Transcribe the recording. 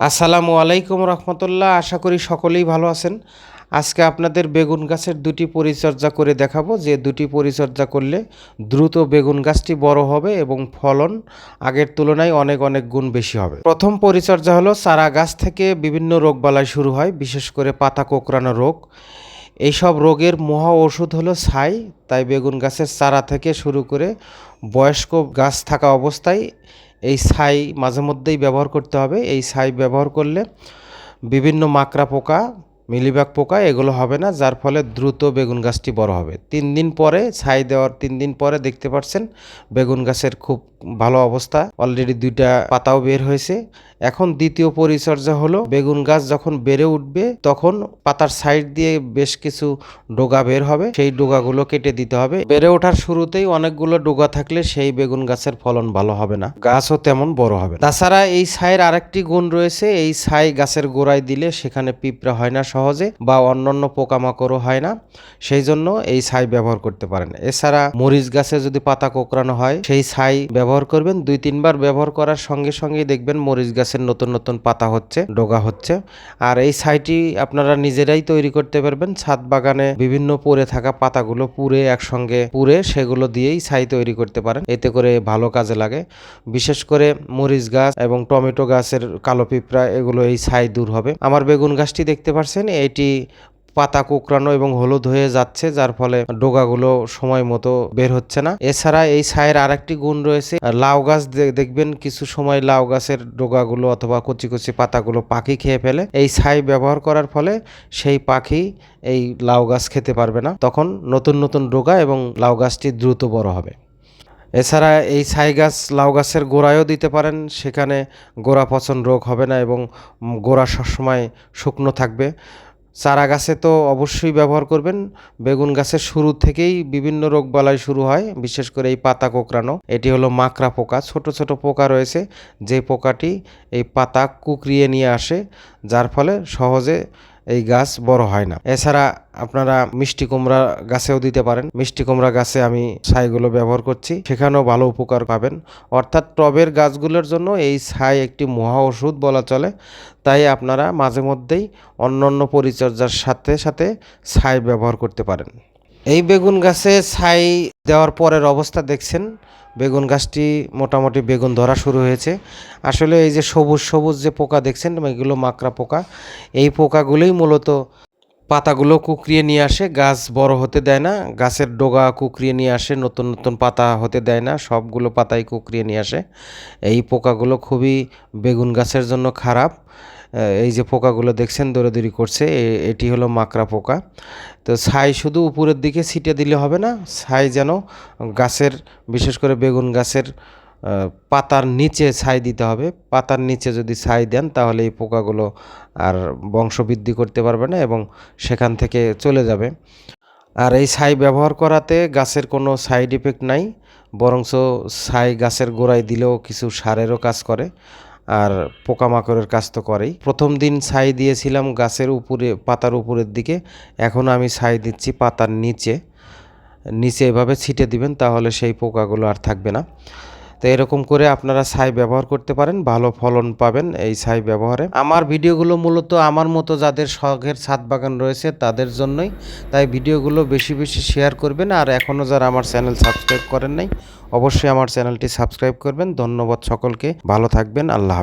আসসালামু আলাইকুম রহমতুল্লাহ। আশা করি সকলেই ভালো আছেন। আজকে আপনাদের বেগুন গাছের দুটি পরিচর্যা করে দেখাবো। যে দুটি পরিচর্যা করলে দ্রুত বেগুন গাছটি বড় হবে এবং ফলন আগের তুলনায় অনেক অনেক গুণ বেশি হবে। প্রথম পরিচর্যা হলো চারা গাছ থেকে বিভিন্ন রোগবালাই শুরু হয়, বিশেষ করে পাতা কোঁকড়ানো রোগ। এইসব রোগের মহা ওষুধ হলো ছাই। তাই বেগুন গাছের চারা থেকে শুরু করে বয়স্ক গাছ থাকা অবস্থায় এই ছাই মাঝে মধ্যেই ব্যবহার করতে হবে। এই ছাই ব্যবহার করলে বিভিন্ন মাকড়া পোকা মিলিবাগ পোকা এগুলো হবে না, যার ফলে দ্রুত বেগুন গাছটি বড় হবে। তিন দিন পরে ছাই দেওয়ার তিন দিন পরে দেখতে পাচ্ছেন বেগুন গাছের খুব ভালো অবস্থা। অলরেডি দুইটা পাতাও বের হয়েছে। এখন দ্বিতীয় পরিচর্যা হলো বেগুন গাছ যখন বেড়ে উঠবে তখন পাতার সাইড দিয়ে বেশ কিছু ডোগা বের হবে। সেই ডোগাগুলো কেটে দিতে হবে। বেড়ে ওঠার শুরুতেই অনেকগুলো ডোগা থাকলে সেই বেগুন গাছের ফলন ভালো হবে না। গাছও তেমন বড় হবে তাছাড়া এই ছাইয়ের আরেকটি গুণ রয়েছে, এই ছাই গাছের গোড়ায় দিলে সেখানে পিঁপড়া হয় না সহজে বা অন্যান্য পোকামাকড়ও হয় না। সেই জন্য এই ছাই ব্যবহার করতে পারেন। এছাড়া মরিচ গাছে যদি পাতা কোঁকড়ানো হয়, সেই ছাই ব্যবহার করবেন। দুই, তিনবার ব্যবহার করার সঙ্গে সঙ্গেই দেখবেন মরিচ গাছের নতুন নতুন পাতা হচ্ছে, ডোগা হচ্ছে। আর এই ছাইটি আপনারা নিজেরাই তৈরি করতে পারবেন। ছাদ বাগানে বিভিন্ন পড়ে থাকা পাতাগুলো পুড়ে একসঙ্গে পুড়ে সেগুলো দিয়েই ছাই তৈরি করতে পারেন। এতে করে ভালো কাজে লাগে। বিশেষ করে মরিচ গাছ এবং টমেটো গাছের কালো পিঁপড়া, এগুলো এই ছাই দূর হবে। আমার বেগুন গাছটি দেখতে পাচ্ছেন এটি পাতা কোঁকড়ানো এবং হলুদ হয়ে যাচ্ছে, যার ফলে ডোগাগুলো সময় মতো বের হচ্ছে না। এছাড়া এই ছায়ের আরেকটি গুণ রয়েছে, লাউ গাছ দেখবেন কিছু সময় লাউ গাছের ডোগাগুলো অথবা কচি কচি পাতাগুলো পাখি খেয়ে ফেলে। এই ছাই ব্যবহার করার ফলে সেই পাখি এই লাউ গাছ খেতে পারবে না। তখন নতুন নতুন ডোগা এবং লাউ গাছটি দ্রুত বড় হবে। এছাড়া এই ছাই গাছ, লাউ গাছের গোড়ায়ও দিতে পারেন। সেখানে গোড়া পচন রোগ হবে না এবং গোড়া সবসময় শুকনো থাকবে। চারা গাছে তো অবশ্যই ব্যবহার করবেন। বেগুন গাছের শুরু থেকেই বিভিন্ন রোগবালাই শুরু হয়, বিশেষ করে এই পাতা কোঁকড়ানো। এটি হলো মাকড়া পোকা। ছোট ছোট পোকা রয়েছে। যে পোকাটি এই পাতা কুকরিয়ে নিয়ে আসে, যার ফলে সহজে এই গাছ বড় হয় না। এছাড়া আপনারা মিষ্টি কুমড়া গাছেও দিতে পারেন। মিষ্টি কুমড়া গাছে আমি ছাইগুলো ব্যবহার করছি। সেখানেও ভালো উপকার পাবেন। অর্থাৎ টবের গাছগুলোর জন্য এই ছাই একটি মহা ওষুধ বলা চলে। তাই আপনারা মাঝে মধ্যেই অন্যান্য পরিচর্যার সাথে সাথে ছাই ব্যবহার করতে পারেন। এই বেগুন গাছে ছাই দেওয়ার পরের অবস্থা দেখছেন। বেগুন গাছটি মোটামুটি বেগুন ধরা শুরু হয়েছে। আসলে এই যে সবুজ সবুজ যে পোকা দেখছেন, এগুলো মাকড়া পোকা। এই পোকাগুলোই মূলত পাতাগুলো কুকরিয়ে নিয়ে আসে, গাছ বড় হতে দেয় না, গাছের ডোগা কুকরিয়ে নিয়ে আসে, নতুন নতুন পাতা হতে দেয় না, সবগুলো পাতাই কুকরিয়ে নিয়ে আসে। এই পোকাগুলো খুবই বেগুন গাছের জন্য খারাপ। এই যে পোকাগুলো দেখছেন, দৌড়াদৌড়ি করছে এটি হলো মাকড়া পোকা। তো ছাই শুধু উপরের দিকে ছিটে দিলে হবে না, ছাই যেন গাছের, বিশেষ করে বেগুন গাছের পাতার নিচে ছাই দিতে হবে। পাতার নিচে যদি ছাই দেন তাহলে এই পোকাগুলো আর বংশবৃদ্ধি করতে পারবে না এবং সেখান থেকে চলে যাবে। আর এই ছাই ব্যবহার করাতে গাছের কোনো সাইড ইফেক্ট নাই বরঞ্চ ছাই গাছের গোড়ায় দিলেও কিছু সারেরও কাজ করে, আর পোকামাকড়ের কাজ তো করেই। প্রথম দিন ছাই দিয়েছিলাম গাছের উপরে, পাতার উপরের দিকে, এখন আমি ছাই দিচ্ছি পাতার নিচে। নিচে এভাবে ছিটে দিবেন, তাহলে সেই পোকাগুলো আর থাকবে না। তো এরকম করে আপনারা ছাই ব্যবহার করতে পারেন, ভালো ফলন পাবেন এই ছাই ব্যবহারে। আমার ভিডিওগুলো মূলত আমার মতো যাদের শখের ছাদ বাগান রয়েছে তাদের জন্যই, তাই ভিডিওগুলো বেশি বেশি শেয়ার করবেন আর এখনও যারা আমার চ্যানেল সাবস্ক্রাইব করেন নাই, অবশ্যই আমার চ্যানেলটি সাবস্ক্রাইব করবেন। ধন্যবাদ সকলকে, ভালো থাকবেন, আল্লাহ